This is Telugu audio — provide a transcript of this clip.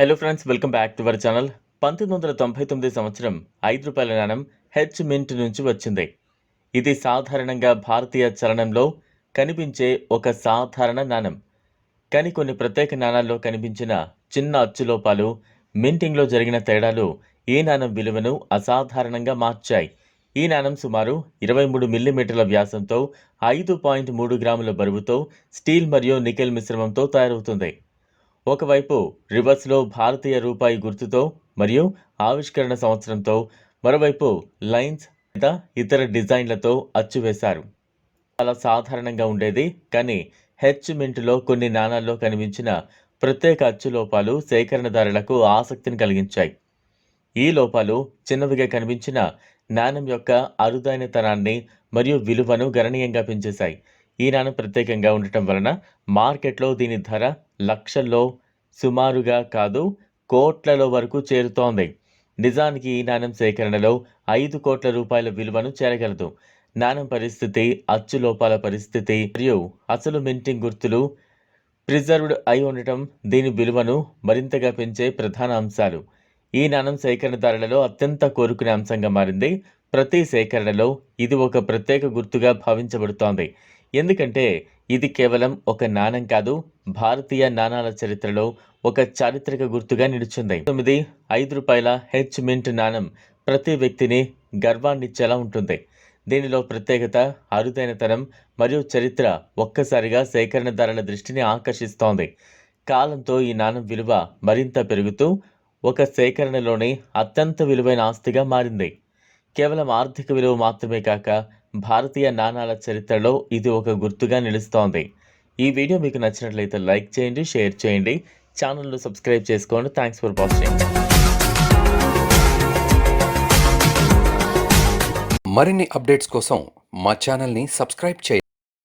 Hello friends welcome back to our channel పంతొమ్మిది వందల తొంభై తొమ్మిది సంవత్సరం ఐదు రూపాయల నాణం హెచ్ మింట్ నుంచి వచ్చింది. ఇది సాధారణంగా భారతీయ చలనంలో కనిపించే ఒక సాధారణ నాణం. కానీ కొన్ని ప్రత్యేక నాణాల్లో కనిపించిన చిన్న అచ్చులోపాలు మింటింగ్లో జరిగిన తేడాలు ఈ నాణం విలువను అసాధారణంగా మార్చాయి. ఈ నాణం సుమారు ఇరవై మూడు మిల్లీమీటర్ల వ్యాసంతో ఐదు పాయింట్ మూడు గ్రాముల బరువుతో స్టీల్ మరియు నికెల్ మిశ్రమంతో తయారవుతుంది. ఒకవైపు రివర్స్లో భారతీయ రూపాయి గుర్తుతో మరియు ఆవిష్కరణ సంవత్సరంతో మరోవైపు లైన్స్ లేదా ఇతర డిజైన్లతో అచ్చు వేశారు. చాలా సాధారణంగా ఉండేది కానీ హెచ్ మింట్లో కొన్ని నాణాల్లో కనిపించిన ప్రత్యేక అచ్చు లోపాలు సేకరణదారులకు ఆసక్తిని కలిగించాయి. ఈ లోపాలు చిన్నవిగా కనిపించిన నాణం యొక్క అరుదైనతనాన్ని మరియు విలువను గణనీయంగా పెంచేశాయి. ఈ నాణం ప్రత్యేకంగా ఉండటం వలన మార్కెట్లో దీని ధర లక్షల్లో సుమారుగా కాదు కోట్లలో వరకు చేరుతోంది. నిజానికి ఈ నాణం సేకరణలో ఐదు కోట్ల రూపాయల విలువను చేరగలదు. నాణం పరిస్థితి అచ్చు లోపాల పరిస్థితి మరియు అసలు మింటింగ్ గుర్తులు ప్రిజర్వ్డ్ అయి ఉండటం దీని విలువను మరింతగా పెంచే ప్రధాన అంశాలు. ఈ నాణం సేకరణదారులలో అత్యంత కోరుకునే అంశంగా మారింది. ప్రతి సేకరణలో ఇది ఒక ప్రత్యేక గుర్తుగా భావించబడుతోంది. ఎందుకంటే ఇది కేవలం ఒక నాణం కాదు భారతీయ నాణాల చరిత్రలో ఒక చారిత్రక గుర్తుగా నిలిచింది. తొమ్మిది ఐదు రూపాయల హెచ్ మింట్ నాణం ప్రతి వ్యక్తిని గర్వాన్నిచ్చేలా ఉంటుంది. దీనిలో ప్రత్యేకత అరుదైనతనం మరియు చరిత్ర ఒక్కసారిగా సేకరణదారుల దృష్టిని ఆకర్షిస్తోంది. కాలంతో ఈ నాణం విలువ మరింత పెరుగుతూ ఒక సేకరణలోని అత్యంత విలువైన ఆస్తిగా మారింది. కేవలం ఆర్థిక విలువ మాత్రమే కాక భారతీయ నాణాల చరిత్రలో ఇది ఒక గుర్తుగా నిలుస్తోంది. ఈ వీడియో మీకు నచ్చినట్లయితే లైక్ చేయండి షేర్ చేయండి. ఛానల్ను సబ్స్క్రైబ్ చేసుకోండి. థ్యాంక్స్ ఫర్ వాచింగ్ మరిన్ని అప్డేట్స్ కోసం మా ఛానల్ని సబ్స్క్రైబ్ చేయండి.